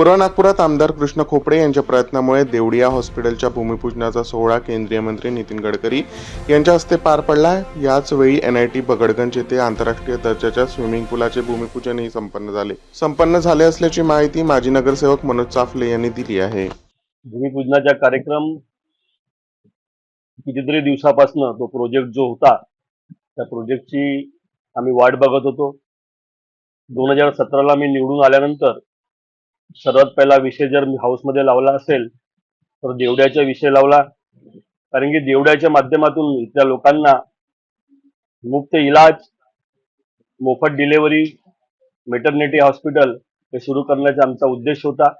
पूर्व नागपुरात आमदार कृष्ण खोपडे यांच्या प्रयत्नामुळे देवडिया हॉस्पिटलच्या भूमिपूजनाचा सोहळा केंद्रीय मंत्री नितीन गडकरी यांच्या हस्ते पार पडला याच वेळी एन आय टी बगडगंज येथे आंतरराष्ट्रीय दर्जाच्या स्विमिंग पूलाचे भूमिपूजनही संपन्न झाले. संपन्न झाले असल्याची माहिती माजी नगरसेवक मनोज चाफले यांनी दिली आहे. भूमिपूजनाचा कार्यक्रम कितीतरी दिवसापासून तो प्रोजेक्ट जो होता त्या प्रोजेक्टची आम्ही वाट बघत होतो. दोन हजार सतराला मी निवडून आल्यानंतर सर्वात पहिला विषय जर मी हाऊसमध्ये लावला असेल तर देवड्याचा विषय लावला. कारण की देवड्याच्या माध्यमातून इथल्या लोकांना मुक्त इलाज मोफत डिलेवरी मेटर्निटी हॉस्पिटल हे सुरू करण्याचा आमचा उद्देश होता.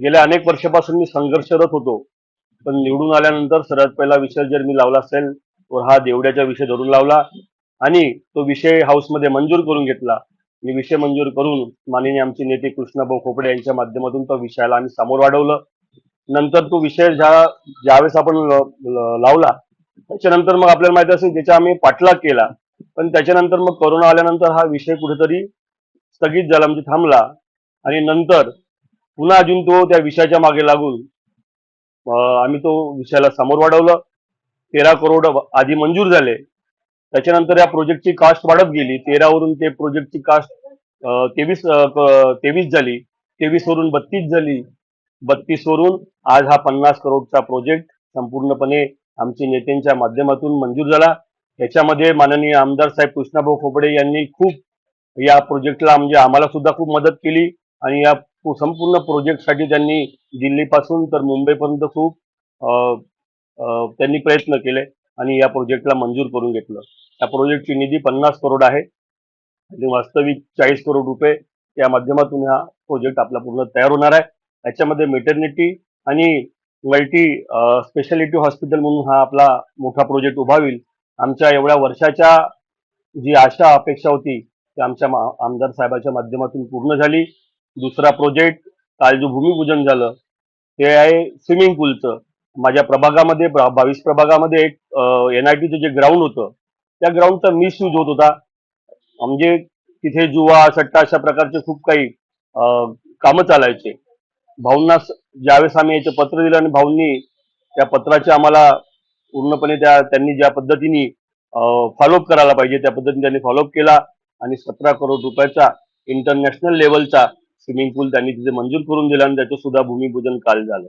गेल्या अनेक वर्षापासून मी संघर्षरत होतो. पण निवडून आल्यानंतर सर्वात पहिला विषय जर मी लावला असेल तर हा देवड्याचा विषय धरून लावला आणि तो विषय हाऊसमध्ये मंजूर करून घेतला. मी विषय मंजूर करून माननीय आमचे नेते कृष्णाभाऊ खोपडे यांच्या माध्यमातून तो विषयाला आम्ही समोर वाढवलं. नंतर तो विषय ज्या ज्यावेळेस आपण लावला त्याच्यानंतर मग आपल्याला माहिती असेल त्याचा आम्ही पाठलाग केला. पण त्याच्यानंतर मग कोरोना आल्यानंतर हा विषय कुठेतरी स्थगित झाला म्हणजे थांबला. आणि नंतर पुन्हा अजून तो त्या विषयाच्या मागे लागून आम्ही तो विषयाला समोर वाढवलं. तेरा करोड आधी मंजूर झाले. त्याच्यानंतर या प्रोजेक्टची कास्ट वाढत गेली. तेरावरून ते प्रोजेक्टची कास्ट तेवीस तेवीस झाली. तेवीस वरून बत्तीस झाली. बत्तीस वरून आज हा पन्नास करोडचा प्रोजेक्ट संपूर्णपणे आमचे नेत्यांच्या माध्यमातून मंजूर झाला. याच्यामध्ये माननीय आमदार साहेब कृष्णाभाऊ खोपडे यांनी खूप या प्रोजेक्टला म्हणजे आम्हाला सुद्धा खूप मदत केली आणि या संपूर्ण प्रोजेक्टसाठी त्यांनी दिल्लीपासून तर मुंबईपर्यंत खूप त्यांनी प्रयत्न केले. आणि या प्रोजेक्टला मंजूर करून घेतलं. या प्रोजेक्टची निधी पन्नास करोड आहे. आणि वास्तविक चाळीस करोड रुपये या माध्यमातून हा प्रोजेक्ट आपला पूर्ण तयार होणार आहे. याच्यामध्ये मेटर्निटी आणि मल्टी स्पेशालिटी हॉस्पिटल म्हणून हा आपला मोठा प्रोजेक्ट उभा होईल आमच्या एवढ्या वर्षाच्या जी आशा अपेक्षा होती ती आमच्या आमदार साहेबाच्या माध्यमातून पूर्ण झाली. दुसरा प्रोजेक्ट काल जो भूमिपूजन झालं ते आहे स्विमिंग पूलचं माझ्या प्रभागामध्ये बावीस प्रभागामध्ये एक एन आय जे ग्राउंड होतं त्या ग्राउंडचा मिसयूज होत होता. म्हणजे तिथे जुवा सट्टा अशा प्रकारचे खूप काही कामं चालायचे. भाऊंना ज्यावेळेस आम्ही याचं पत्र दिलं आणि भाऊंनी त्या पत्राचे आम्हाला पूर्णपणे त्या त्यांनी ज्या पद्धतीने फॉलोअप करायला पाहिजे त्या पद्धतीने त्यांनी फॉलोअप केला आणि सतरा करोड रुपयाचा इंटरनॅशनल लेवलचा स्विमिंग पूल त्यांनी तिथे मंजूर करून दिला आणि त्याचं सुद्धा भूमिपूजन काल झालं.